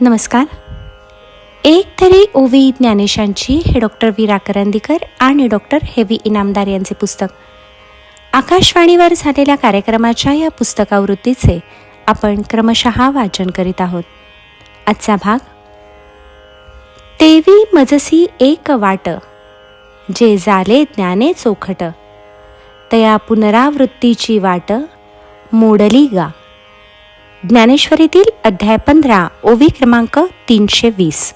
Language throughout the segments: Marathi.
नमस्कार. एक तरी ओवी ज्ञानेशांची हे डॉक्टर विरा करंदीकर आणि डॉक्टर हेवी इनामदार यांचे पुस्तक. आकाशवाणीवर झालेल्या कार्यक्रमाच्या या पुस्तकावृत्तीचे आपण क्रमशः वाचन करीत आहोत. आजचा भाग तेवी मजसी एक वाट जे झाले ज्ञाने चोखट. तया पुनरावृत्तीची वाट मोडली गा. ज्ञानेश्वरीतील अध्याय पंधरा ओवी क्रमांक तीनशे वीस.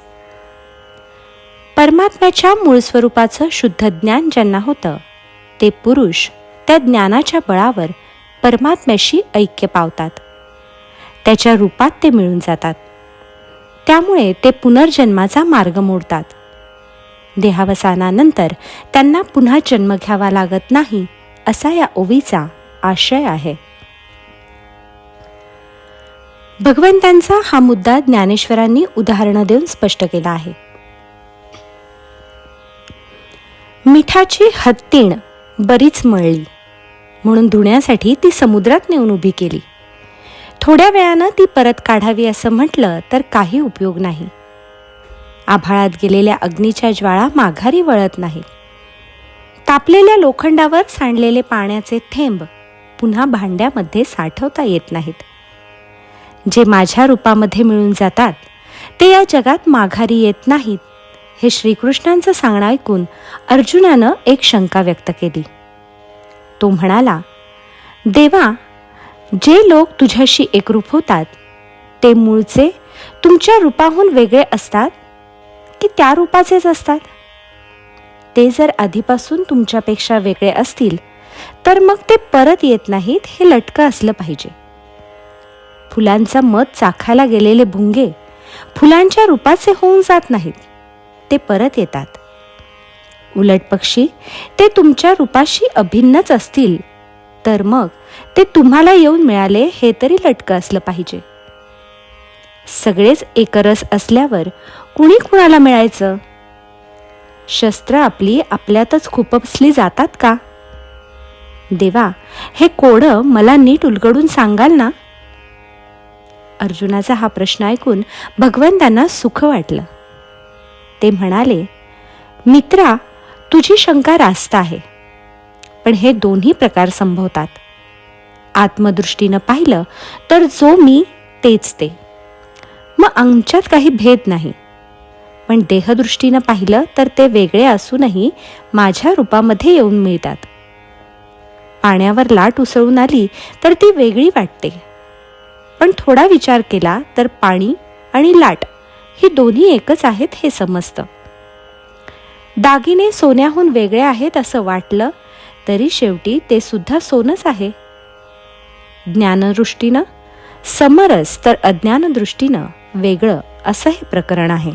परमात्म्याच्या मूळ स्वरूपाचं शुद्ध ज्ञान ज्यांना होतं ते पुरुष त्या ज्ञानाच्या बळावर परमात्म्याशी ऐक्य पावतात. त्याच्या रूपात ते मिळून जातात. त्यामुळे ते पुनर्जन्माचा मार्ग मोडतात. देहावसानानंतर त्यांना पुन्हा जन्म घ्यावा लागत नाही असा या ओवीचा आशय आहे. भगवंतांचा हा मुद्दा ज्ञानेश्वरांनी उदाहरणं देऊन स्पष्ट केला आहे. मिठाची हत्तीण बरीच मळली म्हणून धुण्यासाठी ती समुद्रात नेऊन उभी केली. थोड्या वेळानं ती परत काढावी असं म्हटलं तर काही उपयोग नाही. आभाळात गेलेल्या अग्नीच्या ज्वाळा माघारी वळत नाही तापलेल्या लोखंडावर सांडलेले पाण्याचे थेंब पुन्हा भांड्यामध्ये साठवता येत नाहीत. जे माझ्या रूपामध्ये मिळून जातात ते या जगात माघारी येत नाहीत हे श्रीकृष्णांचं सांगणं ऐकून अर्जुनानं एक शंका व्यक्त केली. तो म्हणाला देवा जे लोक तुझ्याशी एकरूप होतात ते मूळचे तुमच्या रूपाहून वेगळे असतात की त्या रूपाचेच असतात? ते जर आधीपासून तुमच्यापेक्षा वेगळे असतील तर मग ते परत येत नाहीत हे लटकं असलं पाहिजे. फुलांचा मध चाखायला गेलेले भुंगे फुलांच्या रूपाचे होऊन जात नाहीत. ते परत येतात. उलट पक्षी ते तुमच्या रूपाशी अभिन्नच असतील. तर मग ते तुम्हाला येऊन मिळाले हे तरी लटकं असलं पाहिजे. सगळेच एकरस असल्यावर कुणी कुणाला मिळायचं? शस्त्र आपली आपल्यातच खुपसली जातात का? देवा हे कोडं मला नीट उलगडून सांगाल ना? अर्जुनाचा हा प्रश्न ऐकून भगवंतांना सुख वाटलं. ते म्हणाले मित्रा तुझी शंका रास्त आहे पण हे दोन्ही प्रकार संभवतात. आत्मदृष्टीनं पाहिलं तर जो मी तेच ते. मग आमच्यात काही भेद नाही. पण देहदृष्टीनं पाहिलं तर ते वेगळे असूनही माझ्या रूपामध्ये येऊन मिळतात. पाण्यावर लाट उसळून आली तर ती वेगळी वाटते. पण थोडा विचार केला तर पाणी आणि लाट ही दोन्ही एकच आहेत हे समजतं. दागिने सोन्याहून वेगळे आहेत असं वाटलं तरी शेवटी ते सुद्धा सोनच आहे. ज्ञानदृष्टीनं समरस तर अज्ञानदृष्टीनं वेगळं असं हे प्रकरण आहे.